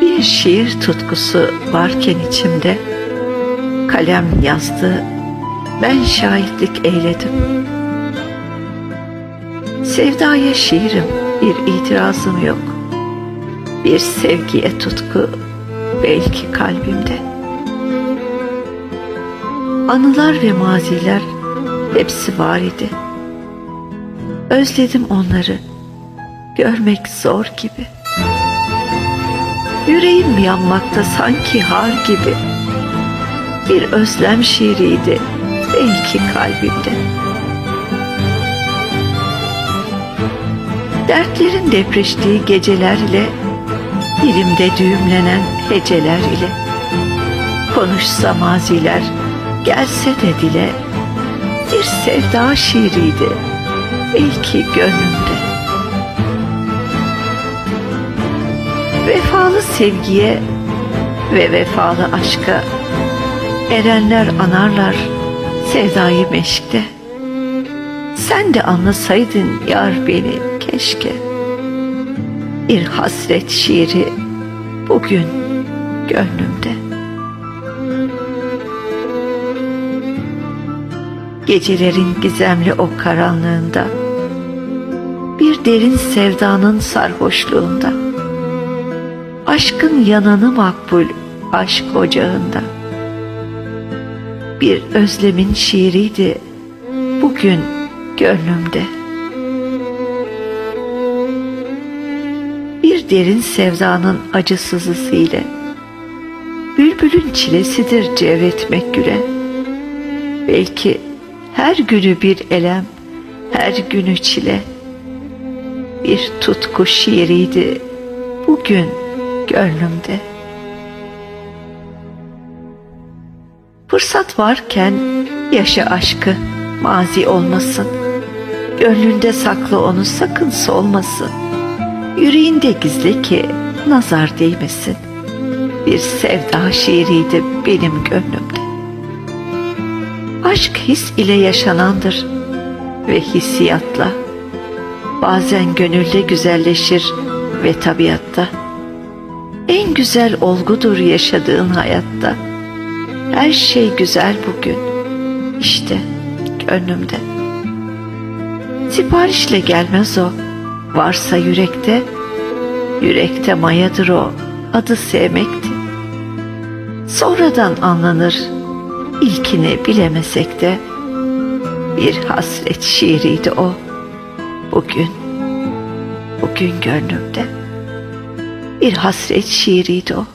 Bir şiir tutkusu varken içimde kalem yazdı, ben şahitlik eyledim. Sevdaya şiirim, bir itirazım yok. Bir sevgiye tutku belki kalbimde. Anılar ve maziler hepsi var idi. Özledim onları, görmek zor gibi. Yüreğim yanmakta sanki har gibi. Bir özlem şiiriydi belki kalbimde. Dertlerin depreştiği geceler ile dilimde düğümlenen heceler ile konuşsa maziler gelse de dile bir sevda şiiriydi belki gönlümde. Vefalı sevgiye ve vefalı aşka erenler anarlar sevdayı meşkte. Sen de anlasaydın yar beni keşke. Bir hasret şiiri bugün gönlümde. Gecelerin gizemli o karanlığında bir derin sevdanın sarhoşluğunda aşkın yananı makbul aşk ocağında bir özlemin şiiriydi bugün gönlümde. Bir derin sevdanın acısızlısı ile bülbülün çilesidir cevretmek güle. Belki her günü bir elem, her günü çile. Bir tutku şiiriydi bugün gönlümde. Fırsat varken yaşa aşkı mazi olmasın. Gönlünde saklı onu sakın solmasın. Yüreğinde gizli ki nazar değmesin. Bir sevda şiiriydi benim gönlümde. Aşk his ile yaşanandır ve hissiyatla. Bazen gönülde güzelleşir ve tabiatta. En güzel olgudur yaşadığın hayatta. Her şey güzel bugün. İşte gönlümde. Siparişle gelmez o. Varsa yürekte, yürekte mayadır o. Adı sevmekti. Sonradan anlanır. İlkini bilemesek de bir hasret şiiriydi o. Bugün, bugün gönlümde. Bir hasret şiiriydi o.